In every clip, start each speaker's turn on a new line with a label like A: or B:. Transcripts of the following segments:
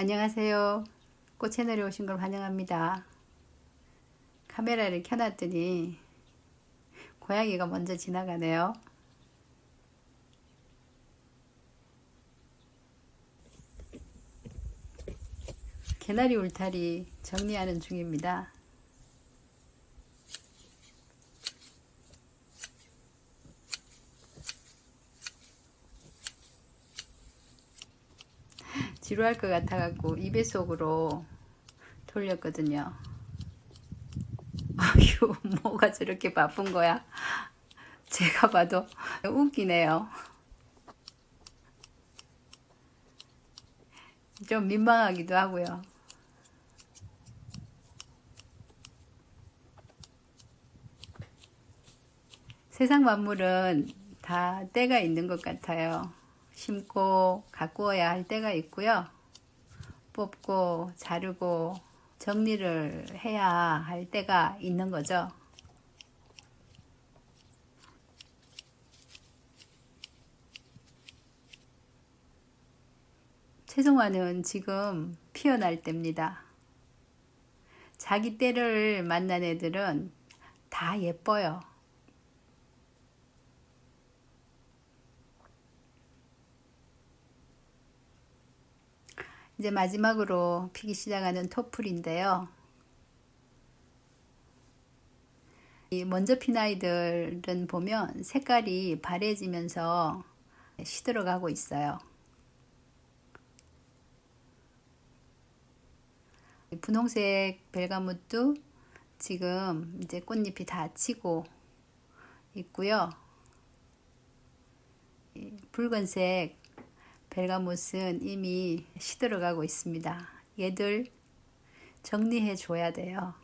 A: 안녕하세요. 꽃 채널에 오신 걸 환영합니다. 카메라를 켜놨더니 고양이가 먼저 지나가네요. 개나리 울타리 정리하는 중입니다. 지루할 것 같아갖고 입에 속으로 돌렸거든요. 아휴, 뭐가 저렇게 바쁜 거야? 제가 봐도 웃기네요. 좀 민망하기도 하고요. 세상 만물은 다 때가 있는 것 같아요. 심고 가꾸어야 할 때가 있고요. 뽑고 자르고 정리를 해야 할 때가 있는 거죠. 최종화는 지금 피어날 때입니다. 자기 때를 만난 애들은 다 예뻐요. 이제 마지막으로 피기 시작하는 토플인데요. 이 먼저 핀 아이들은 보면 색깔이 바래지면서 시들어가고 있어요. 분홍색 벨가무도 지금 이제 꽃잎이 다 치고 있고요. 붉은색 벨가못은 이미 시들어가고 있습니다. 얘들 정리해 줘야 돼요.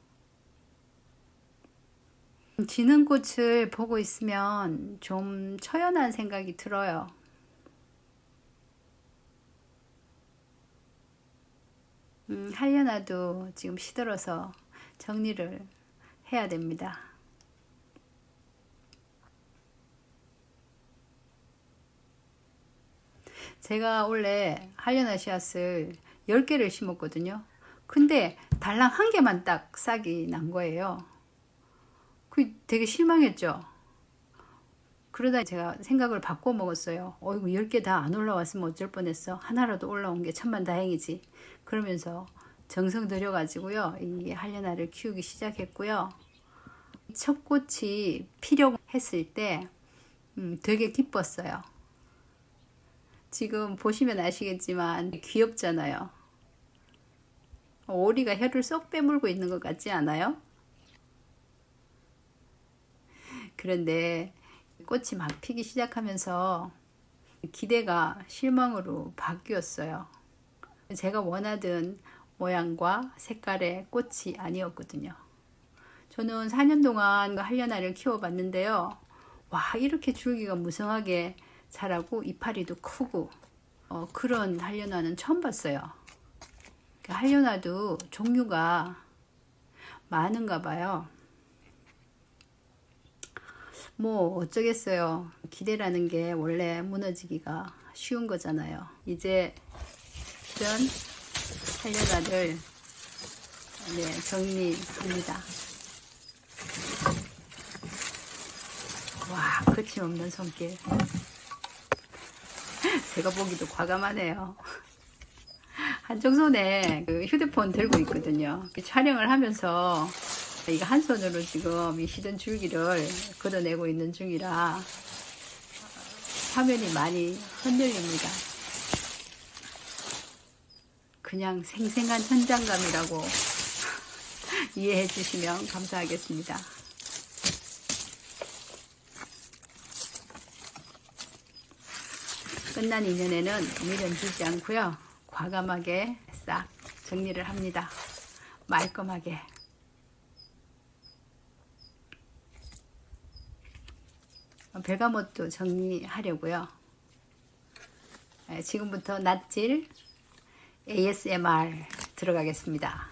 A: 지는 꽃을 보고 있으면 좀 처연한 생각이 들어요. 음, 하려나도 지금 시들어서 정리를 해야 됩니다. 제가 원래 할려나 씨앗을 10개를 심었거든요. 근데 달랑 한 개만 딱 싹이 난 거예요. 그 되게 실망했죠. 그러다 제가 생각을 바꿔 먹었어요. 어이구 10개 다 안 올라왔으면 어쩔 뻔했어. 하나라도 올라온 게 천만 다행이지. 그러면서 정성 들여가지고요. 이 할려나를 키우기 시작했고요. 첫 꽃이 피려고 했을 때 음, 되게 기뻤어요. 지금 보시면 아시겠지만 귀엽잖아요. 오리가 혀를 쏙 빼물고 있는 것 같지 않아요? 그런데 꽃이 막 피기 시작하면서 기대가 실망으로 바뀌었어요. 제가 원하던 모양과 색깔의 꽃이 아니었거든요. 저는 4년 동안 한려나를 키워봤는데요. 와, 이렇게 줄기가 무성하게 자라고 이파리도 크고 어, 그런 한려나는 처음 봤어요. 한려나도 종류가 많은가 봐요. 뭐 어쩌겠어요. 기대라는 게 원래 무너지기가 쉬운 거잖아요. 이제 이런 한려나를 네, 정리합니다. 와, 거침없는 손길. 제가 보기도 과감하네요. 한쪽 손에 그 휴대폰 들고 있거든요. 촬영을 하면서 이거 한 손으로 지금 이 시든 줄기를 걷어내고 있는 중이라 화면이 많이 흔들립니다. 그냥 생생한 현장감이라고 이해해 주시면 감사하겠습니다. 끝난 인연에는 미련 주지 않고요. 과감하게 싹 정리를 합니다. 말끔하게. 베가못도 정리하려고요. 네, 지금부터 낫질 ASMR 들어가겠습니다.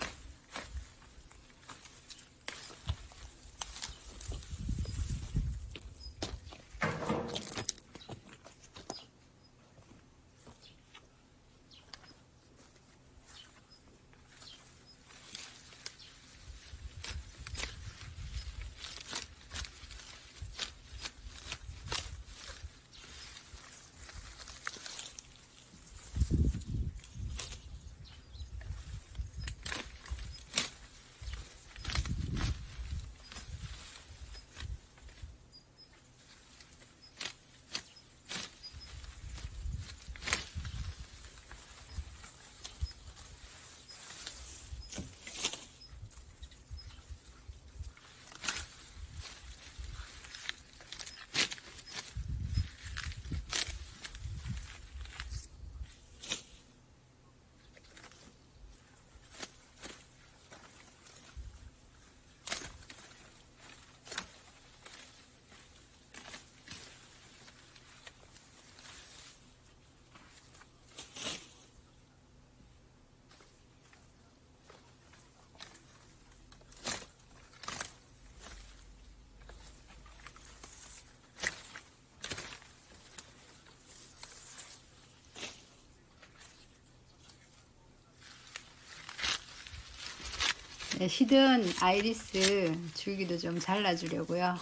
A: 시든 아이리스 줄기도 좀 잘라주려고요.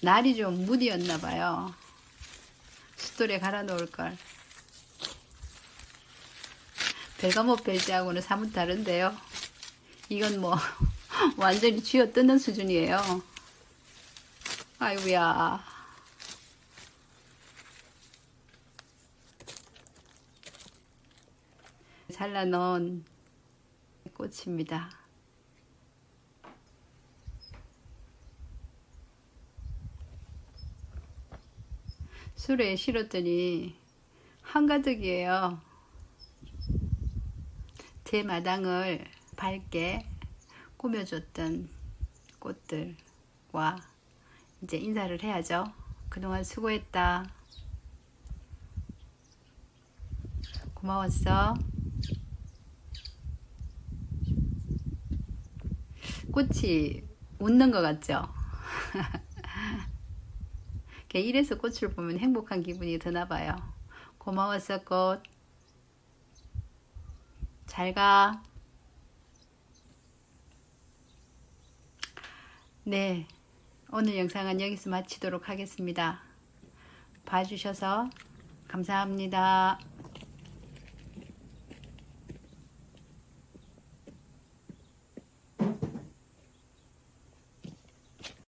A: 날이 좀 무디였나 봐요. 숫돌에 갈아 놓을 걸. 베가못 벨지하고는 사뭇 다른데요. 이건 뭐 완전히 쥐어 뜯는 수준이에요. 아이고야. 잘라 넣은 꽃입니다. 술에 실었더니 한가득이에요. 제 마당을 밝게 꾸며줬던 꽃들과 이제 인사를 해야죠. 그동안 수고했다. 고마웠어. 꽃이 웃는 것 같죠? 이래서 꽃을 보면 행복한 기분이 드나 봐요. 고마웠어, 꽃. 잘 가. 네. 오늘 영상은 여기서 마치도록 하겠습니다. 봐주셔서 감사합니다.